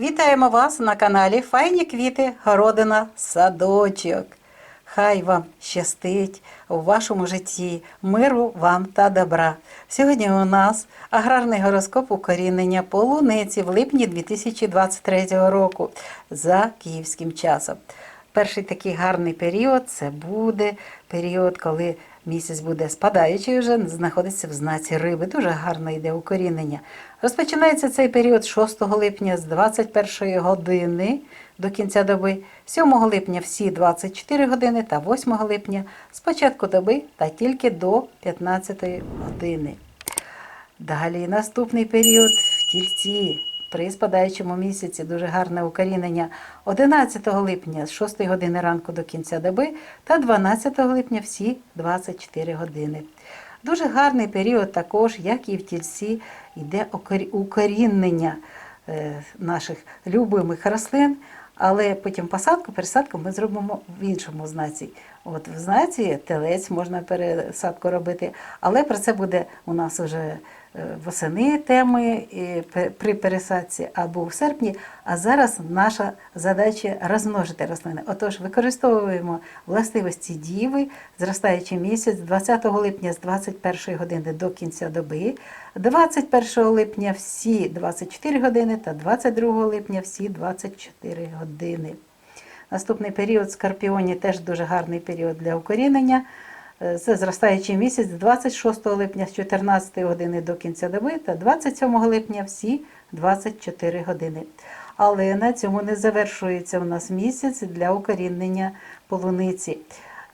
Вітаємо вас на каналі Файні квіти, городина, садочок. Хай вам щастить у вашому житті, миру вам та добра. Сьогодні у нас аграрний гороскоп укорінення полуниці в липні 2023 року за київським часом. Перший такий гарний період це буде період, коли місяць буде спадаючий, вже знаходиться в знаці риби. Дуже гарно йде укорінення. Розпочинається цей період 6 липня з 21 години до кінця доби, 7 липня всі 24 години та 8 липня з початку доби та тільки до 15 години. Далі наступний період в тільці при спадаючому місяці дуже гарне укорінення 11 липня з 6 години ранку до кінця доби та 12 липня всі 24 години. Дуже гарний період також, як і в тільці, йде укорінення е, наших любимих рослин, але потім посадку, пересадку ми зробимо в іншому знаці. От в знаці телець можна пересадку робити, але про це буде у нас вже е, восени теми при пересадці або в серпні. А зараз наша задача розмножити рослини. Отож, використовуємо властивості діви, зростаючий місяць 20 липня з 21 години до кінця доби, 21 липня всі 24 години та 22 липня всі 24 години. Наступний період скорпіоні теж дуже гарний період для укорінення. Е, Це зростаючий місяць з 26 липня з 14 години до кінця доби та 27 липня всі 24 години. Але на цьому не завершується у нас місяць для укорінення полуниці.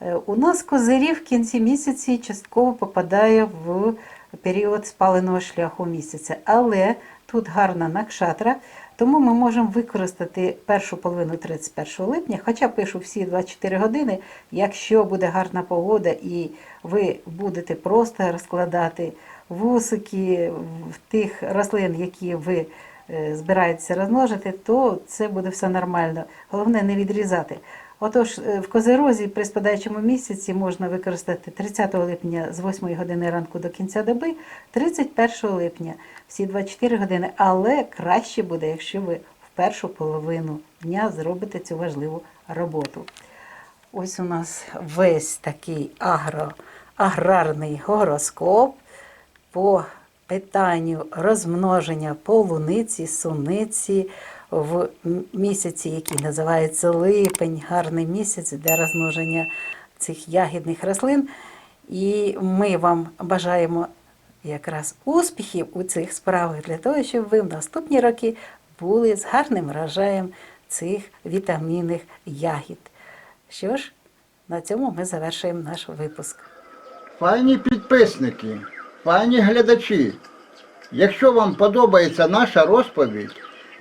Е, У нас козирі в кінці місяці частково попадає в період спаленого шляху місяця. Але тут гарна накшатра, тому ми можемо використати першу половину 31 липня, хоча пишу всі 24 години. Якщо буде гарна погода і ви будете просто розкладати вусики в тих рослин, які ви е, збираєтеся розмножити, то це буде все нормально. Головне не відрізати. Отож, е, в козерозі при спадаючому місяці можна використати 30 липня з 8 години ранку до кінця доби, 31 липня всі 24 години, але краще буде, якщо ви в першу половину дня зробите цю важливу роботу. Ось у нас весь такий агро, аграрний гороскоп по питанню розмноження полуниці, суниці в місяці, який називається липень, гарний місяць для розмноження цих ягідних рослин. І ми вам бажаємо якраз успіхів у цих справах для того, щоб ви в наступні роки були з гарним врожаєм цих вітамінних ягід. Що ж, на цьому ми завершуємо наш випуск. Файні підписники, файні глядачі. Якщо вам подобається наша розповідь,